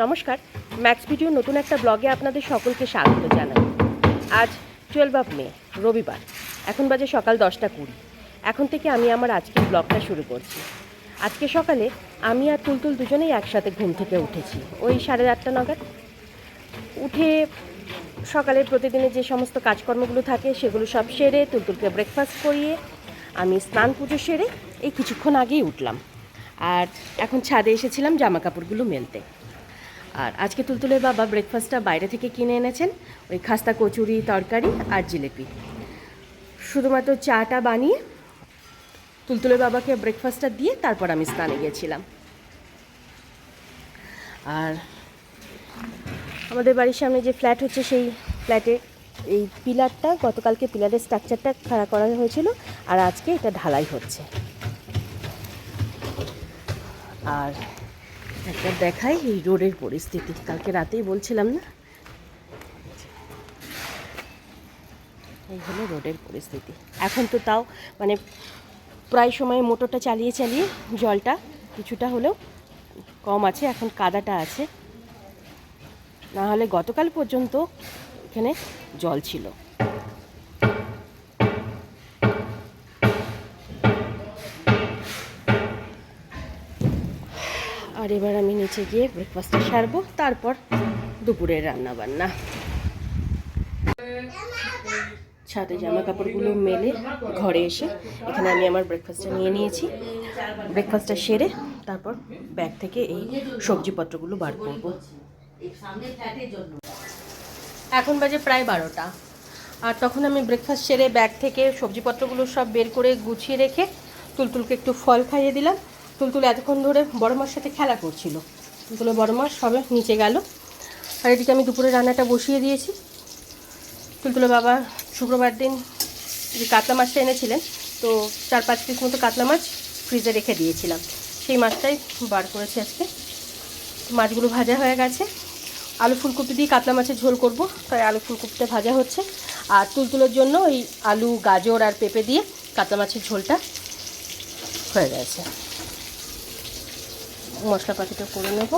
নমস্কার max video নতুন একটা ব্লগে আপনাদের সকলকে স্বাগত জানাই। আজ টুয়েলভ অফ মে রবিবার, এখন বাজে সকাল দশটা কুড়ি। এখন থেকে আমি আমার আজকের ব্লগটা শুরু করছি। আজকে সকালে আমি আর তুলতুল দুজনেই একসাথে ঘুম থেকে উঠেছি, ওই সাড়ে আটটা নাগাদ। উঠে সকালে প্রতিদিনের যে সমস্ত কাজকর্মগুলো থাকে, সেগুলো সব সেরে তুলতুলকে ব্রেকফাস্ট করিয়ে আমি স্নান পুজো সেরে এই কিছুক্ষণ আগেই উঠলাম। আর এখন ছাদে এসেছিলাম জামা কাপড়গুলো মেলতে। আর আজকে তুলতুলের বাবা ব্রেকফাস্টটা বাইরে থেকে কিনে এনেছেন। ওই খাস্তা কচুরি, তরকারি আর জিলেপি। শুধুমাত্র চাটা বানিয়ে তুলতুলের বাবাকে ব্রেকফাস্টটা দিয়ে তারপর আমি স্নানে গিয়েছিলাম। আর আমাদের বাড়ির সামনে যে ফ্ল্যাট হচ্ছে, সেই ফ্ল্যাটে এই পিলারটা, গতকালকে পিলারের স্ট্রাকচারটা খাড়া করা হয়েছিল আর আজকে এটা ঢালাই হচ্ছে। আর একটা দেখাই এই রোডের পরিস্থিতি। কালকে রাতেই বলছিলাম না? এই হলো রোডের পরিস্থিতি। এখন তো তাও মানে প্রায় সময় মোটরটা চালিয়ে চালিয়ে জলটা কিছুটা হলেও কম আছে, এখন কাদাটা আছে। না হলে গতকাল পর্যন্ত এখানে জল ছিল। আর এবার আমি নিচে গিয়ে ব্রেকফাস্টটা সারবো, তারপর দুপুরের রান্না বান্না ছাদে জামা কাপড়গুলো মেলে ঘরে এসে এখানে আমি আমার ব্রেকফাস্টটা নিয়ে নিয়েছি। ব্রেকফাস্টটা সেরে তারপর ব্যাগ থেকে এই সবজিপত্রগুলো বার করব। এখন বাজে প্রায় বারোটা। আর তখন আমি ব্রেকফাস্ট সেরে ব্যাগ থেকে সবজিপত্রগুলো সব বের করে গুছিয়ে রেখে তুলতুলকে একটু ফল খাইয়ে দিলাম। তুলতুল এতক্ষণ ধরে বড় মার সাথে খেলা করছিল। তুলতুলের বড় মাস সবে নিচে গেল। আর এদিকে আমি দুপুরে রান্নাটা বসিয়ে দিয়েছি। তুলতুলের বাবা শুক্রবার দিন যে কাতলা মাছটা এনেছিলেন, তো চার পাঁচ পিস মতো কাতলা মাছ ফ্রিজে রেখে দিয়েছিলাম। সেই মাছটাই বার করেছি আজকে। মাছগুলো ভাজা হয়ে গেছে। আলু ফুলকপি দিয়ে কাতলা মাছের ঝোল করব, তাই আলু ফুলকপিটা ভাজা হচ্ছে। আর তুলতুলের জন্য ওই আলু, গাজর আর পেঁপে দিয়ে কাতলা মাছের ঝোলটা হয়ে গেছে। মশলাপাতিটা করে নেব।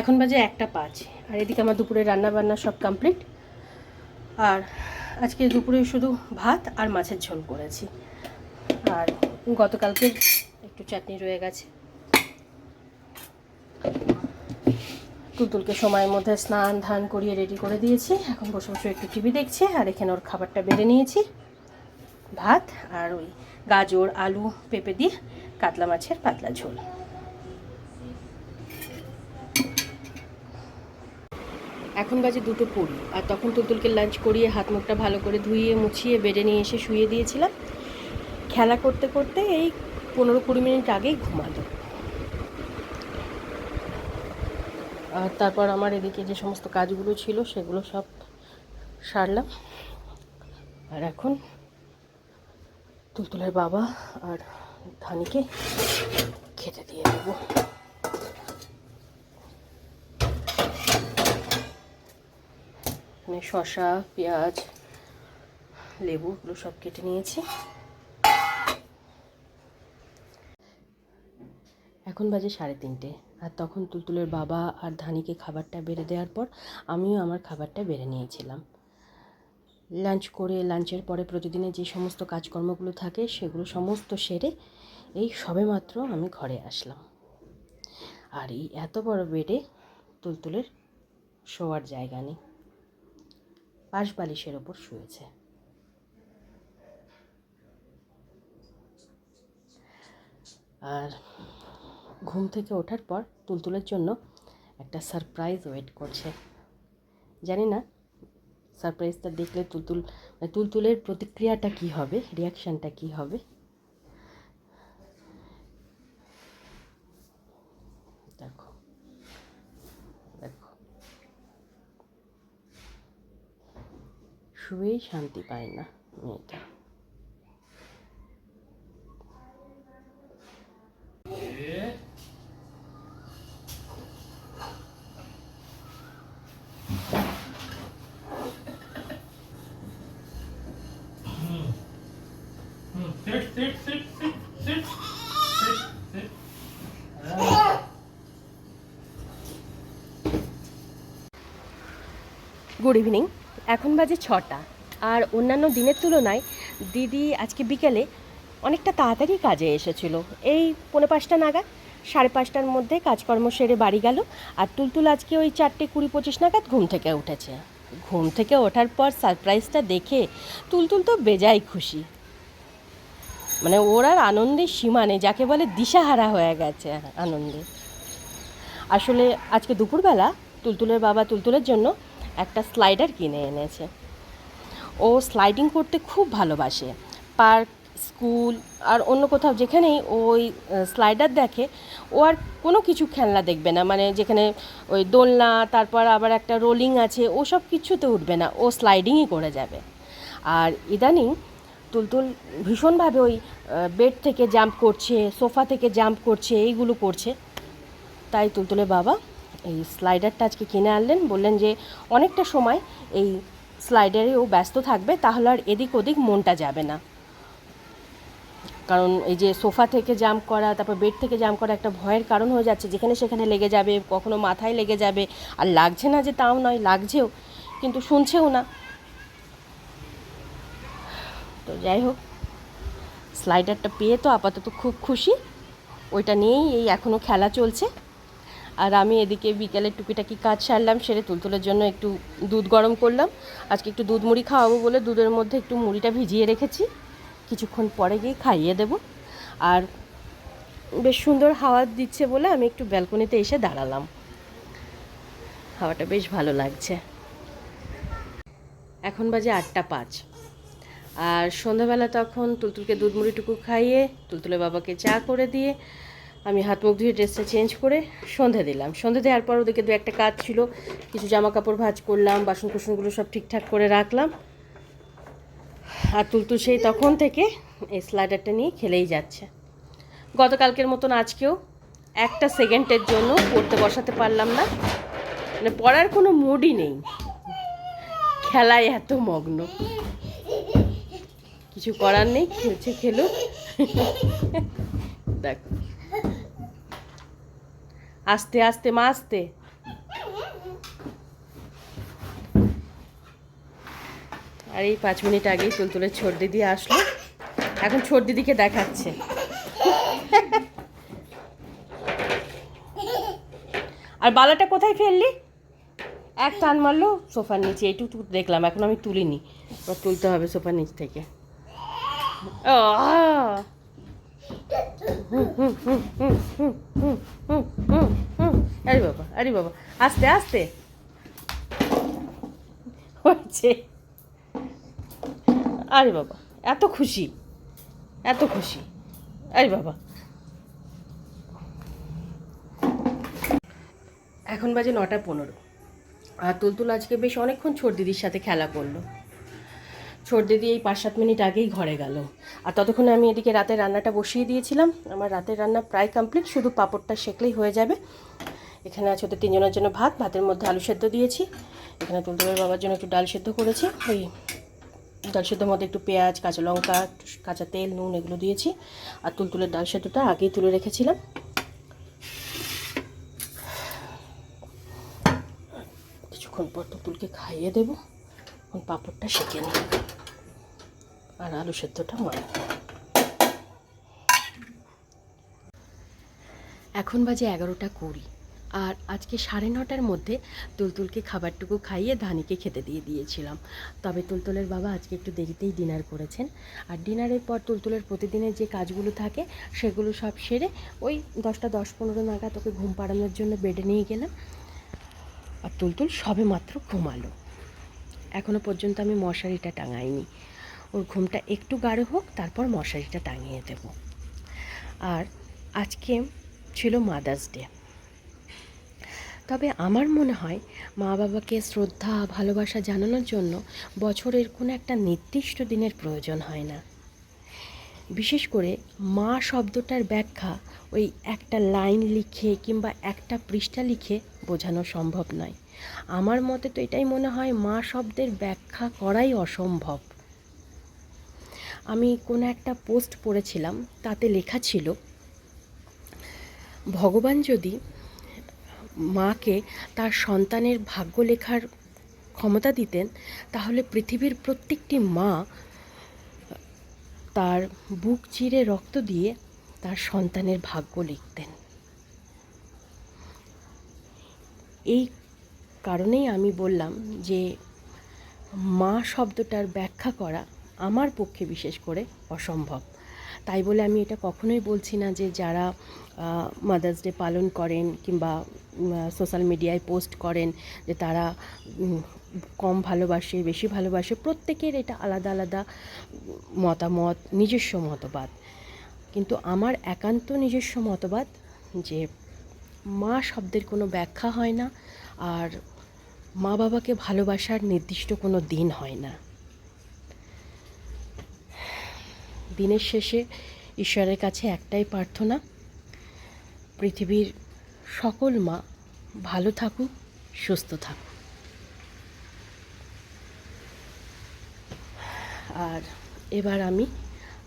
এখন বাজে একটা পাঁচ, আর এদিকে আমার দুপুরে রান্না বান্না সব কমপ্লিট। আর আজকে দুপুরে শুধু ভাত আর মাছের ঝোল করেছি। আর গতকালকে একটু চাটনি রয়ে গেছে। তুলতুলকে সময়ের মধ্যে স্নান, ধান করিয়ে রেডি করে দিয়েছি। এখন বসে বসে একটু টিভি দেখছে আর এখানে ওর খাবারটা বেড়ে নিয়েছি। ভাত আর ওই গাজর, আলু, পেঁপে দিয়ে কাতলা মাছের পাতলা ঝোল। এখন বাজে দুটো কুড়ি আর তখন তুলতুলকে লাঞ্চ করিয়ে হাত মুখটা ভালো করে ধুইয়ে মুছিয়ে, বেডে নিয়ে এসে শুয়ে দিয়েছিলাম। খেলা করতে করতে এই পনেরো কুড়ি মিনিট আগেই ঘুমালো। আর তারপর আমার এদিকে যে সমস্ত কাজগুলো ছিল সেগুলো সব সারলাম। আর এখন তুলতুলের বাবা আর ধানিকে খেতে দিয়ে দেবো। এখানে শসা, পেঁয়াজ, লেবু এগুলো সব কেটে নিয়েছি। এখন বাজে সাড়ে তিনটে। আর তখন তুলতুলের বাবা আর ধানিকে খাবারটা বেড়ে দেওয়ার পর আমিও আমার খাবারটা বেড়ে নিয়েছিলাম। লাঞ্চ করে লাঞ্চের পরে প্রতিদিনের যে সমস্ত কাজকর্মগুলো থাকে সেগুলো সমস্ত সেরে এই সবেমাত্র আমি ঘরে আসলাম। আর এই এত বড় বেডে তুলতুলের শোয়ার জায়গা নেই। পাশ বালিশের ওপর শুয়েছে। আর ঘুম থেকে ওঠার পর তুলতুলের জন্য একটা সারপ্রাইজ ওয়েট করছে। জানি না সারপ্রাইজটা দেখলে তুলতুল মানে তুলতুলের প্রতিক্রিয়াটা কি হবে? রিয়াকশানটা কি হবে? দেখো দেখো। শুয়েই শান্তি পায় না মেয়েটা। Sit, গুড ইভিনিং এখন বাজে ছটা। আর অন্যান্য দিনের তুলনায় দিদি আজকে বিকেলে অনেকটা তাড়াতাড়ি কাজে এসেছিল। এই পৌনে পাঁচটা নাগাদ, সাড়ে পাঁচটার মধ্যে কাজকর্ম সেরে বাড়ি গেল। আর তুলতুল আজকে ওই চারটে কুড়ি পঁচিশ নাগাদ ঘুম থেকে উঠেছে। ঘুম থেকে ওঠার পর সারপ্রাইজটা দেখে তুলতুল তো বেজায় খুশি। মানে ওর আর আনন্দের সীমা নেই, যাকে বলে দিশাহারা হয়ে গেছে আনন্দে। আসলে আজকে দুপুরবেলা তুলতুলের বাবা তুলতুলের জন্য একটা স্লাইডার কিনে এনেছে। ও স্লাইডিং করতে খুব ভালোবাসে। পার্ক, স্কুল আর অন্য কোথাও যেখানেই ওই স্লাইডার দেখে, ও আর কোনো কিছু খেলনা দেখবে না। মানে যেখানে ওই দোলনা, তারপর আবার একটা রোলিং আছে, ও সব কিছুতে উঠবে না। ও স্লাইডিংই করে যাবে। আর ইদানিং তুলতুল ভীষণভাবে ওই বেড থেকে জাম্প করছে সোফা থেকে জাম্প করছে, এইগুলো করছে। তাই তুলতুলের বাবা এই স্লাইডারটা আজকে কিনে আনলেন। বললেন যে, অনেকটা সময় এই স্লাইডারে ও ব্যস্ত থাকবে, তাহলে আর এদিক ওদিক মনটা যাবে না। কারণ এই যে সোফা থেকে জাম্প করা, তারপর বেড থেকে জাম্প করা একটা ভয়ের কারণ হয়ে যাচ্ছে, যেখানে সেখানে লেগে যাবে, কখনো মাথায় লেগে যাবে। আর লাগছে না যে তাও নয়, লাগছেও, কিন্তু শুনছেও না। তো যাই হোক স্লাইডারটা পেয়ে তো আপাতত খুব খুশি। ওইটা নিয়েই এই এখনও খেলা চলছে। আর আমি এদিকে বিকেলে টুকিটাকি কাজ সারলাম, সেরে তুলতুলের জন্য একটু দুধ গরম করলাম। আজকে একটু দুধ মুড়ি খাওয়াবো বলে দুধের মধ্যে একটু মুড়িটা ভিজিয়ে রেখেছি। কিছুক্ষণ পরে গিয়ে খাইয়ে দেব। আর বেশ সুন্দর হাওয়া দিচ্ছে বলে আমি একটু ব্যালকনিতে এসে দাঁড়ালাম। হাওয়াটা বেশ ভালো লাগছে। এখন বাজে আটটা পাঁচ। আর সন্ধ্যাবেলা তখন তুলতুলকে দুধ মুড়িটুকু খাইয়ে তুলতুলের বাবাকে চা করে দিয়ে আমি হাত মুখ ধুয়ে ড্রেসটা চেঞ্জ করে সন্ধে দিলাম। সন্ধে দেওয়ার পর ওদেরকে দু একটা কাজ ছিল। কিছু জামা কাপড় ভাজ করলাম বাসন কুসনগুলো সব ঠিকঠাক করে রাখলাম। আর তুলতুল সেই তখন থেকে এই স্লাইডারটা নিয়ে খেলেই যাচ্ছে। গতকালকের মতন আজকেও একটা সেকেন্ডের জন্য পড়তে বসাতে পারলাম না। মানে পড়ার কোনো মুডই নেই। খেলায় এত মগ্ন। কিছু করার নেই, খেলছে খেলো দেখ। আস্তে আস্তে, মা, আস্তে। আর এই পাঁচ মিনিট আগেই তুলতুলের ছোট দিদি আসলো। এখন ছোট দিদিকে দেখাচ্ছে। আর বালাটা কোথায় ফেললি? এক টান মারলো, সোফার নিচে। এইটুকু দেখলাম, এখন আমি তুলিনি। তুলতে হবে সোফার নিচ থেকে। আরে বাবা আরে বাবা। আস্তে আস্তে। হয়েছে। আরে বাবা, এত খুশি। এত খুশি। আরে বাবা। এখন বাজে নটা পনেরো। আর তুলতুল আজকে বেশ অনেকক্ষণ ছোট দিদির সাথে খেলা করল। ছোট দিয়ে এই পাঁচ সাত মিনিট আগেই ঘরে গেল। আর ততক্ষণে আমি এদিকে রাতের রান্নাটা বসিয়ে দিয়েছিলাম। আমার রাতের রান্না প্রায় কমপ্লিট শুধু পাঁপড়টা শেখলেই হয়ে যাবে। এখানে আছে ওদের তিনজনের জন্য ভাত, ভাতের মধ্যে আলু সেদ্ধ দিয়েছি। এখানে তুলতুলের বাবার জন্য একটু ডাল সেদ্ধ করেছি। ওই ডাল সেদ্ধর মধ্যে একটু পেঁয়াজ, কাঁচা লঙ্কা, কাঁচা তেল, নুন এগুলো দিয়েছি। আর তুলতুলের ডাল সেদ্ধটা আগেই তুলে রেখেছিলাম। কিছুক্ষণ পর তুলতুলকে খাইয়ে দেবো। এখন পাঁপড়টা সেঁকে নিই। আর আলু সেদ্ধটা মারব এখন বাজে এগারোটা কুড়ি, আর আজকে সাড়ে নটার মধ্যে তুলতুলকে খাবারটুকু খাইয়ে ধানিকে খেতে দিয়ে দিয়েছিলাম। তবে তুলতুলের বাবা আজকে একটু দেরিতেই ডিনার করেছেন, আর ডিনারের পর তুলতুলের প্রতিদিনের যে কাজগুলো থাকে, সেগুলো সব সেরে ওই দশটা দশ পনেরো নাগাদ ওকে ঘুম পাড়ানোর জন্য বেডে নিয়ে গেলাম। আর তুলতুল সবে মাত্র ঘুমালো। এখনও পর্যন্ত আমি মশারিটা টাঙাইনি। ওর ঘুমটা একটু গাঢ় হোক, তারপর মশারিটা টাঙিয়ে দেব। আর আজকে ছিল মাদার্স ডে তবে আমার মনে হয় মা বাবাকে শ্রদ্ধা, ভালোবাসা জানানোর জন্য বছরের কোনো একটা নির্দিষ্ট দিনের প্রয়োজন হয় না। বিশেষ করে মা শব্দটার ব্যাখ্যা ওই একটা লাইন লিখে কিংবা একটা পৃষ্ঠা লিখে বোঝানো সম্ভব নয়। আমার মতে তো এটাই মনে হয় মা শব্দের ব্যাখ্যা করাই অসম্ভব। আমি কোনো একটা পোস্ট পড়েছিলাম, তাতে লেখা ছিল, ভগবান যদি মাকে তার সন্তানের ভাগ্য লেখার ক্ষমতা দিতেন, তাহলে পৃথিবীর প্রত্যেকটি মা তার বুক চিরে রক্ত দিয়ে তার সন্তানের ভাগ্য লিখতেন। এই কারণেই আমি বললাম যে, মা শব্দটার ব্যাখ্যা করা আমার পক্ষে বিশেষ করে অসম্ভব। তাই বলে আমি এটা কখনোই বলছি না যে যারা মাদার্স ডে পালন করেন কিংবা সোশ্যাল মিডিয়ায় পোস্ট করেন যে তারা কম ভালোবাসে, বেশি ভালোবাসে, প্রত্যেকের এটা আলাদা আলাদা মতামত, নিজস্ব মতবাদ। কিন্তু আমার একান্ত নিজস্ব মতবাদ যে মা শব্দের কোনো ব্যাখ্যা হয় না আর মা বাবাকে ভালোবাসার নির্দিষ্ট কোনো দিন হয় না। দিনের শেষে ঈশ্বরের কাছে একটাই প্রার্থনা, পৃথিবীর সকল মা ভালো থাকুক, সুস্থ থাকুক। আর এবার আমি